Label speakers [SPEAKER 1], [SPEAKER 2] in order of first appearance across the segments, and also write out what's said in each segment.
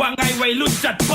[SPEAKER 1] ว่าไง
[SPEAKER 2] วัยรุ่นจัดไป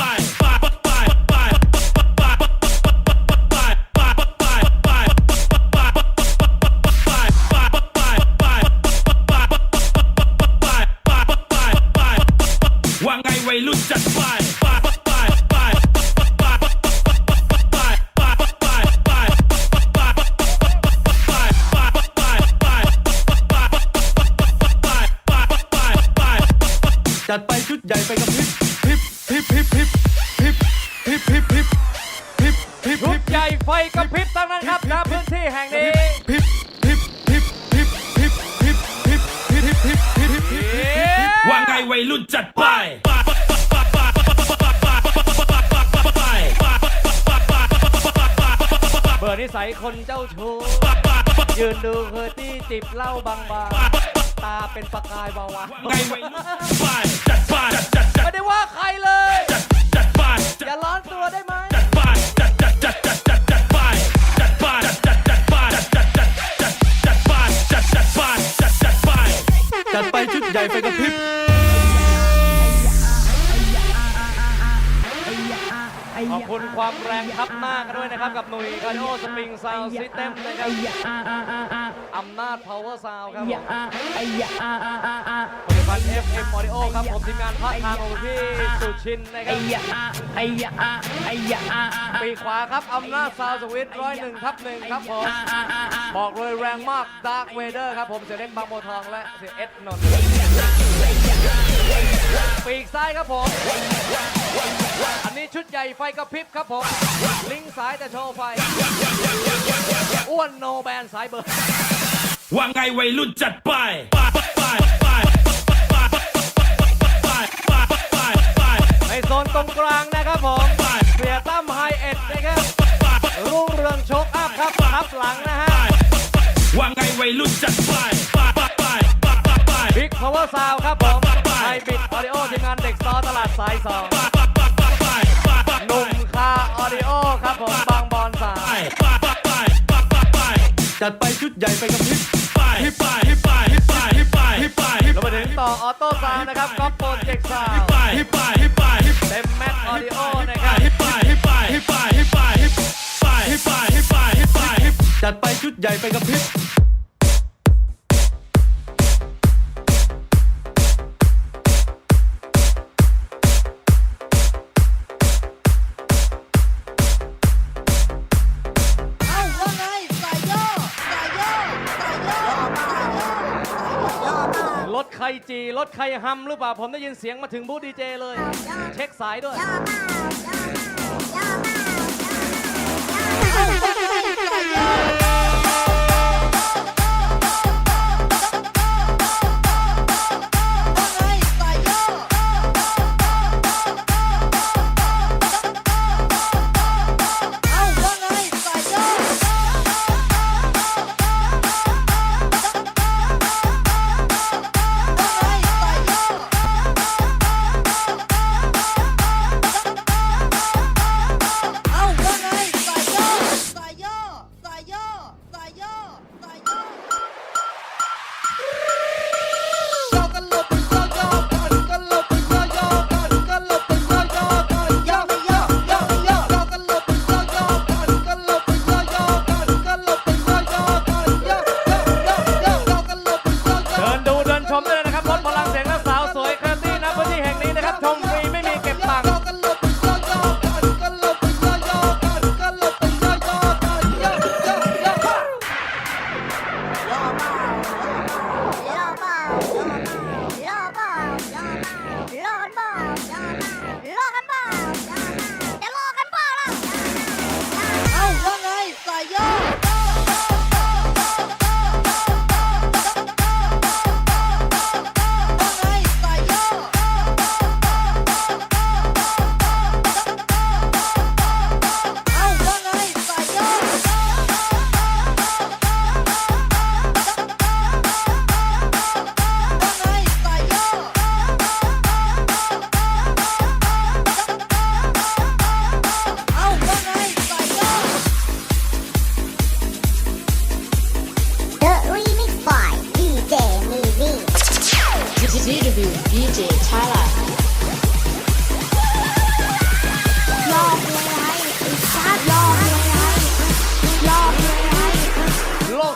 [SPEAKER 2] ว่าไงวัยรุ่นจัดไป
[SPEAKER 1] เบอร์นิสัยคนเจ้าชู้ยืนดูเคอร์ตี้จิบเหล้าบางๆตาเป็นประกายเบาวะ
[SPEAKER 2] ไงวัยรุ่นไปจัดไปจัดจัดจัด
[SPEAKER 1] ไม่ได้ว่าใครเลย
[SPEAKER 2] จัดจัดไป
[SPEAKER 1] อย่าร้อนตัวได้ไหม
[SPEAKER 2] จัดไปจัดจัดจัดจัดจัดจัดไปจัดไปจัดจัดจัดไปจัดจัดจัดจัดไปจัดจัดไปจัดจัดไปจัดไปชุดใหญ่ไปกับพริบ
[SPEAKER 1] ขอบคุณความแรงทับหน้ากันด้วยนะครับ กับหนุ่ยคาร์ดิโอสปริงซาวด์ซิสเต็มนะครับอำนาจ power sound ครับผมผลิตภัณฑ์ FM Audio ครับผมทีมงานภาคทางของพี่สุชินนะครับปีกขวาครับอำนาจซาวสวิตร้อยหนึ่งทับหนึ่งครับผมบอกเลยแรงมาก Dark Vader ครับผมเสียเล็กบางโบวทองและเสียเอ็ดนนท์ ปีกซ้ายครับผม อันนี้ชุดใหญ่ไฟกระพริบครับผม ลิงก์ซ้ายแต่โชว์ไฟ อ้วนโนแบนสายเบอร์
[SPEAKER 2] ว่าไงวัยรุ่นจัดไปไปไปไป
[SPEAKER 1] ในโซนตรงกลางนะครับผม เสียตั้มไฮเอ็ดนะครับรุ่งเรืองโชคอัพครับทับหลังนะฮะ
[SPEAKER 2] ว่าไงวัยรุ่นจัดไปไปไป
[SPEAKER 1] บิ๊กพาวเวอร์ซาวครับผมไฮบิดออดิโอทีมงานเด็กซอตลาดสายสองหนุ่มคาออดิโอครับผมบางบอนสาย
[SPEAKER 2] จัดไปชุดใหญ่ไปกับพริบไปไปไปไปไปไป
[SPEAKER 1] เราไปถึงต่อออโต้ซาวนะครับก๊อปโปรเจกต์ซาว
[SPEAKER 2] ไปไปไป
[SPEAKER 1] เต็มแม็กออดิโอนะครับ
[SPEAKER 2] ไปไปไปไปไปไปไปไปจัดไปชุดใหญ่ไปกับพริ
[SPEAKER 1] รถใครจีรถใครฮัมหรือเปล่า ผมได้ยินเสียงมาถึงบูธดีเจเลย เช็คสายด้วย
[SPEAKER 3] ย่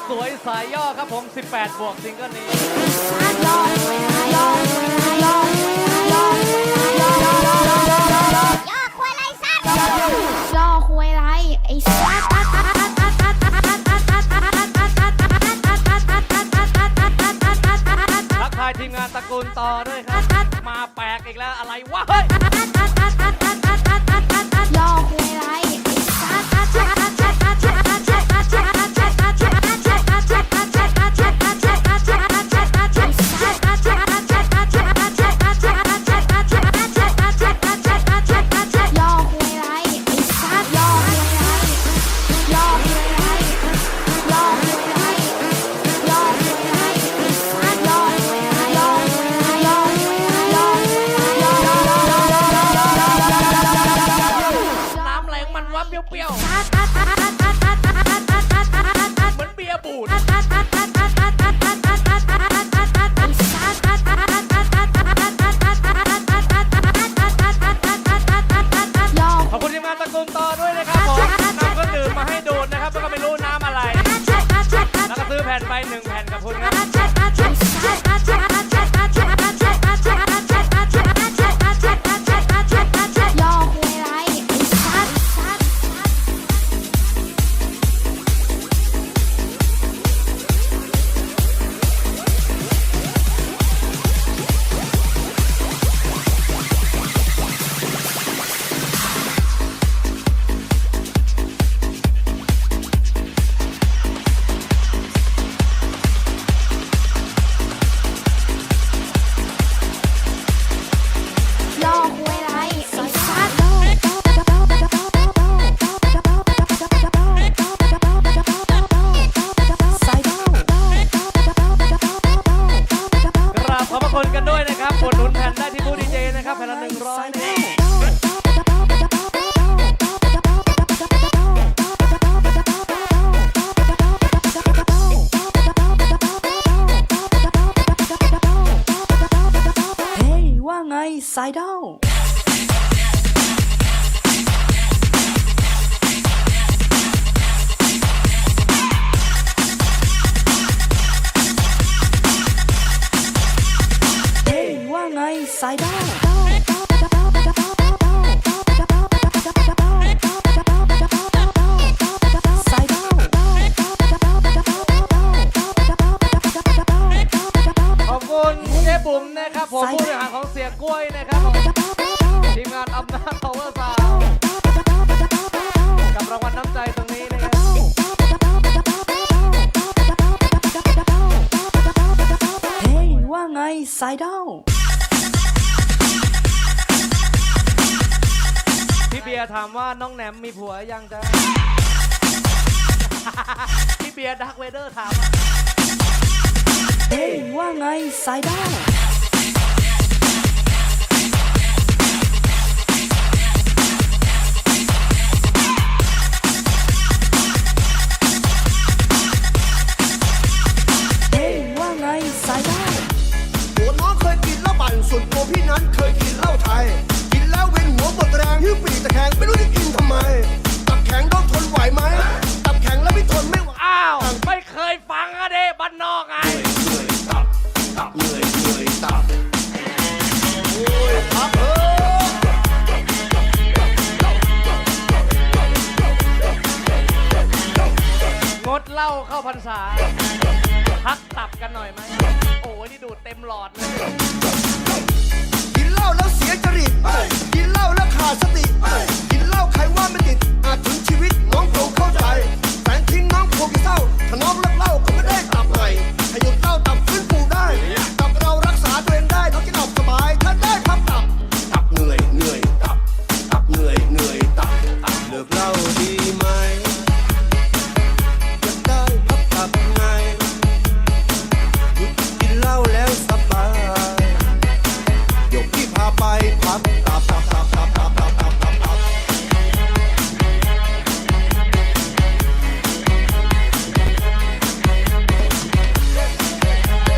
[SPEAKER 3] สวยสายย่อ
[SPEAKER 1] ครับผม 18 บวกซิงเกิลนี้
[SPEAKER 3] ย่อควยไรสัตย่อควยไรไอ้สัตว์
[SPEAKER 1] ทักทายทีมงานตระกูลต่อด้วยครับ มาแปลกอีกแล้วอะไรวะ เฮ้ย
[SPEAKER 3] ย่อ
[SPEAKER 1] คุยไร ไปหนึ่งแผ่นกับคุณครับ I don't. Hey, you are nice. I. ดอ
[SPEAKER 4] ล
[SPEAKER 1] พี่เบียร์ถามว่าน้องแหนมมีผัวยังจ๊ะ พี่เบียร์ดักเวเดอร์ถาม
[SPEAKER 4] เฮ้ยว่าไงสายด
[SPEAKER 5] อล นั้นเคยกินเหล้าไทย กินแล้วเวียนหัวปวดแรงหิ้วปีกตะแคงไม่รู้จะกินทำไม